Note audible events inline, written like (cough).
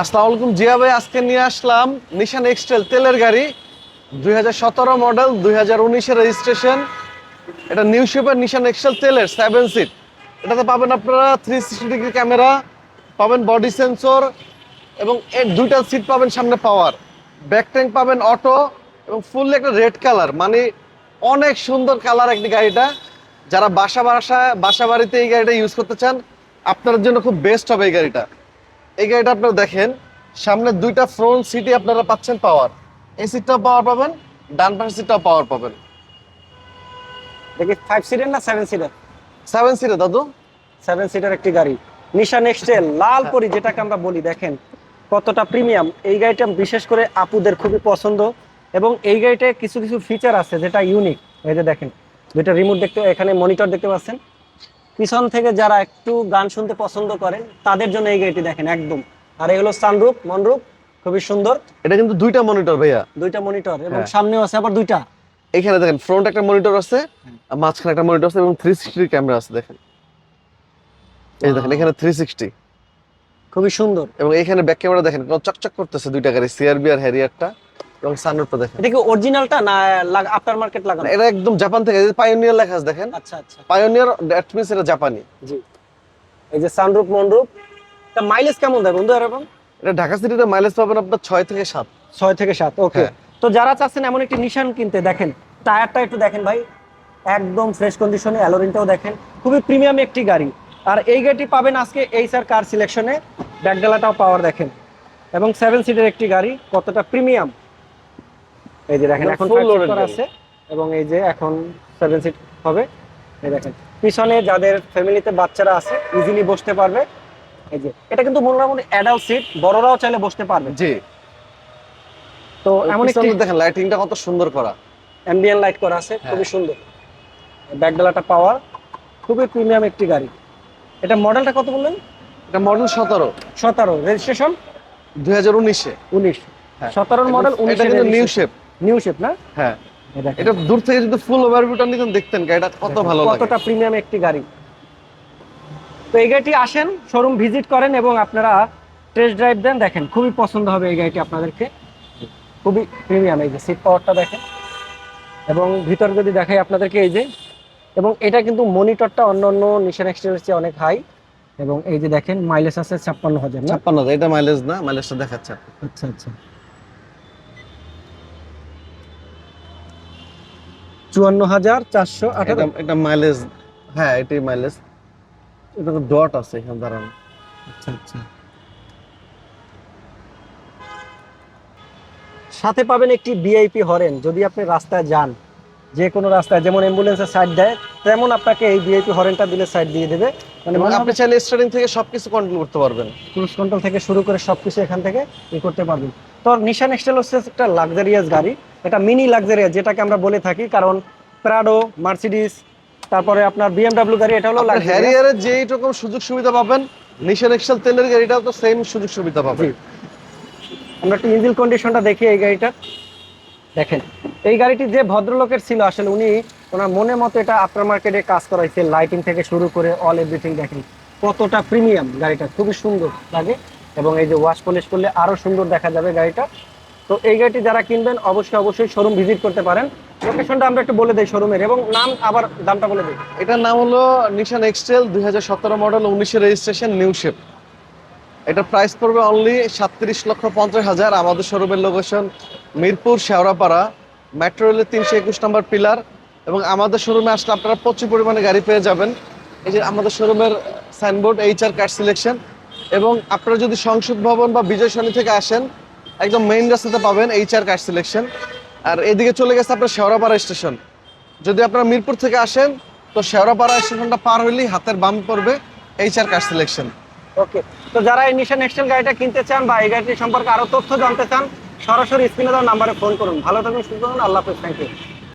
আসসালামু আলাইকুম। জিয়া ভাই, আজকে নিয়ে আসলাম নিশান এক্সটেল তেলের গাড়ি, দুই মডেল দুই হাজার রেজিস্ট্রেশন এটা নিউ শেপের নিশান এক্সটেল তেলের সেভেন সিট এটাতে পাবেন আপনারা থ্রি সিক্সটি ডিগ্রি ক্যামেরা পাবেন বডি সেন্সর এবং এর দুইটা সিট পাবেন সামনে পাওয়ার ব্যাক ট্যাঙ্ক পাবেন অটো এবং ফুললি একটা রেড কালার মানে অনেক সুন্দর কালার একটি গাড়িটা। যারা বাসা বাসা বাসা বাড়িতে এই গাড়িটা ইউজ করতে চান আপনার জন্য খুব বেস্ট হবে এই গাড়িটা। এই গাড়িটা আপনারা দেখেন সামনে দুইটা ফ্রন্ট সিটে আপনারা পাচ্ছেন পাওয়ার এই সিটটাও পাওয়ার পাবেন ডান পাশের সিটটাও পাওয়ার পাবেন। দেখি ফাইভ সিটার না সেভেন সিটার সেভেন সিটে দাদু। সেভেন সিটার একটি গাড়ি। নিশান এক্সটেল (laughs) লাল পরি যেটাকে আমরা বলি দেখেন কতটা প্রিমিয়াম এই গাড়িটা বিশেষ করে আপুদের খুবই পছন্দ এবং এই গাড়িটায় কিছু কিছু ফিচার আছে যেটা ইউনিক এই যে দেখেন দুইটা রিমোট দেখতে এখানে মনিটর দেখতে পাচ্ছেন। পিছন থেকে যারা একটু গান শুনতে পছন্দ করেন তাদের জন্য এই গাড়িটি দেখেন একদম। আর এই হলো সানরূপ মনরূপ খুবই সুন্দর। এটা কিন্তু দুইটা মনিটর ভাইয়া। দুইটা মনিটর এবং হ্যাঁ। সামনেও আছে আবার দুইটা। এখানে দেখেন ফ্রন্ট একটা মনিটর আছে আর মাঝখানে একটা মনিটর আছে এবং থ্রি সিক্সটির ক্যামেরা আছে দেখেন। এই দেখেন এখানে থ্রি সিক্সটি খুবই সুন্দর। এবং এখানে ব্যাক ক্যামেরা দেখেন চকচক করতেছে দুইটা গাড়ি সিআরবি আর হ্যারিয়ারটা এবং সানরুফটা দেখেন। এটা কি অরিজিনালটা না আফটার মার্কেট লাগানো? এটা একদম জাপান থেকে পায়োনিয়ার লেখা আছে দেখেন। আচ্ছা আচ্ছা। পায়োনিয়ার দ্যাট মিনস এটা জাপানি। জি। এই যে সানরূপ মনরূপ তা মাইলেজ কেমন দেয় বন্ধু এরকম এটা ঢাকা সিটিতে মাইলেজ পাবেন আপনার ছয় থেকে সাত। ছয় থেকে সাত ওকে হ্যাঁ। তো যারা চাচ্ছেন এমন একটি নিশান কিনতে দেখেন টায়ারটা একটু দেখেন ভাই। একদম ফ্রেশ কন্ডিশনে অ্যালোরিনটাও দেখেন। খুবই প্রিমিয়াম একটি গাড়ি। আর এই গাড়িটি পাবেন আজকে এই স্যার কার সিলেকশনে ব্যাকডালাটাও পাওয়ার দেখেন। এবং সেভেন সিটের একটি গাড়ি কতটা প্রিমিয়াম এই যে দেখেন এখন seater গাড়ি। আছে এবং এই যে এখন সেভেন সিট হবে। এই দেখেন পিছনে যাদের ফ্যামিলিতে বাচ্চারা আছে ইজিলি বসতে পারবে। এই যে এটা কিন্তু মোটামুটি অ্যাডাল্ট সিট বড়রাও চাইলে বসতে পারবে। জি। তো এমন একটি দেখেন লাইটিংটা কত সুন্দর করা। অ্যাম্বিয়েন্ট লাইট করা আছে হ্যাঁ। খুবই সুন্দর। ব্যাকডালাটা পাওয়ার খুবই প্রিমিয়াম একটি গাড়ি। এটা মডেলটা কত বললেন? এটা মডেল সতেরো। সতেরো রেজিস্ট্রেশন দুই হাজার উনিশে। উনিশ। হ্যাঁ। সতেরোর মডেল কিন্তু নিউ শেপ নিউ শেপ না? হ্যাঁ। এটা দূর থেকে যদি ফুল ওভারভিউটা নিতেন দেখতেন গাড়িটা কত ভালো লাগে। কতটা প্রিমিয়াম একটি গাড়ি। তো এই গাড়িটি আসেন শোরুম ভিজিট করেন এবং আপনারা টেস্ট ড্রাইভ দেন। দেখেন খুবই পছন্দ হবে এই গাড়িটি আপনাদেরকে। খুবই প্রিমিয়াম এই যে সিট পাওয়ারটা দেখেন। এবং ভিতর যদি দেখাই আপনাদেরকে এই যে এবং এটা কিন্তু মনিটরটা অন্য অন্য নিশান এক্সটেলের চেয়ে অনেক হাই এবং এই যে দেখেন মাইলেজ আছে ছাপ্পান্ন হাজার ছাপ্পান্ন এটা মাইলেজ না মাইলেজটা দেখাচ্ছে আচ্ছা আচ্ছা। চুয়ান্ন হাজার চারশো আঠারো এটা মাইলেজ হ্যাঁ এটাই মাইলেজ এটা তো ডট আছে এখানে দাঁড়ানো। আচ্ছা আচ্ছা। সাথে পাবেন একটি ভিআইপি হরেন। যদি আপনি রাস্তায় যান যে কোনো রাস্তায় যেমন অ্যাম্বুলেন্সের সাইড দেয় তেমন আপনাকে এই ভিআইপি হরেনটা দিলে সাইড দিয়ে দেবে। মানে আপনি চাইলে স্টার্টিং থেকে সবকিছু কন্ট্রোল করতে পারবেন। ক্রুজ কন্ট্রোল থেকে শুরু করে সবকিছু এখান থেকে ই করতে পারবেন। তো নিশান এক্সটেল হচ্ছে একটা লাক্সারিয়াস গাড়ি। এটা মিনি লাক্সারিয়াস যেটাকে আমরা বলে থাকি কারণ প্রাডো মার্সিডিস তারপরে আপনার বিএমডাব্লিউ গাড়ি এটা হলো হ্যারিয়ারের যেই রকম সুযোগ সুবিধা পাবেন নিশান এক্সেল তেলের গাড়িটাও তো সেম সুযোগ সুবিধা পাবেন। আমরা একটু ইঞ্জিন কন্ডিশনটা দেখি এই গাড়িটা। দেখেন এই গাড়িটি যে ভদ্রলোকের ছিল আসলে উনি ওনার মনে মতো এটা আফটার মার্কেটে কাজ করাইছে লাইটিং থেকে শুরু করে অল এভরিথিং দেখেন কতটা প্রিমিয়াম গাড়িটা খুবই সুন্দর লাগে। এবং এই যে ওয়াশ পলিশ করলে আরও সুন্দর দেখা যাবে গাড়িটা। তো এই গাড়িটি যারা কিনবেন, অবশ্যই অবশ্যই শোরুম ভিজিট করতে পারেন। লোকেশনটা আমরা একটু বলে দিই শোরুমের এবং নাম আবার দামটা বলে দিই। এটার নাম হলো নিশান এক্সটেল দুই হাজার সতেরো মডেল উনিশের রেজিস্ট্রেশন নিউ শেপ এটা প্রাইস পড়বে অনলি সাতত্রিশ লক্ষ পঞ্চাশ হাজার। আমাদের শোরুমের লোকেশন মিরপুর, শেওড়াপাড়া। মেট্রো রেলের তিনশো একুশ নম্বর পিলার এবং আমাদের শোরুমে আসলে আপনারা প্রচুর পরিমাণে গাড়ি পেয়ে যাবেন। এই যে আমাদের শোরুমের signboard H R car selection এবং আপনারা যদি সংসদ ভবন বা বিজয় সনি থেকে আসেন একদম মেইন রাস্তাতে পাবেন এইচ আর কার সিলেকশন আর এদিকে চলে গেছে আপনার শেওড়াপাড়া স্টেশন যদি আপনারা মিরপুর থেকে আসেন, তো শেওড়াপাড়া স্টেশনটা পার হইলেই হাতের বাম পড়বে এইচ আর কার সিলেকশন ওকে, তো যারা এই নিশান এক্সেল গাড়িটা কিনতে চান বা এই গাড়িটি সম্পর্কে আরও তথ্য জানতে চান, সরাসরি স্ক্রিনে দেওয়া নাম্বারে ফোন করুন। ভালো থাকুন, সুস্থ থাকুন, আল্লাহ হাফেজ থ্যাংক ইউ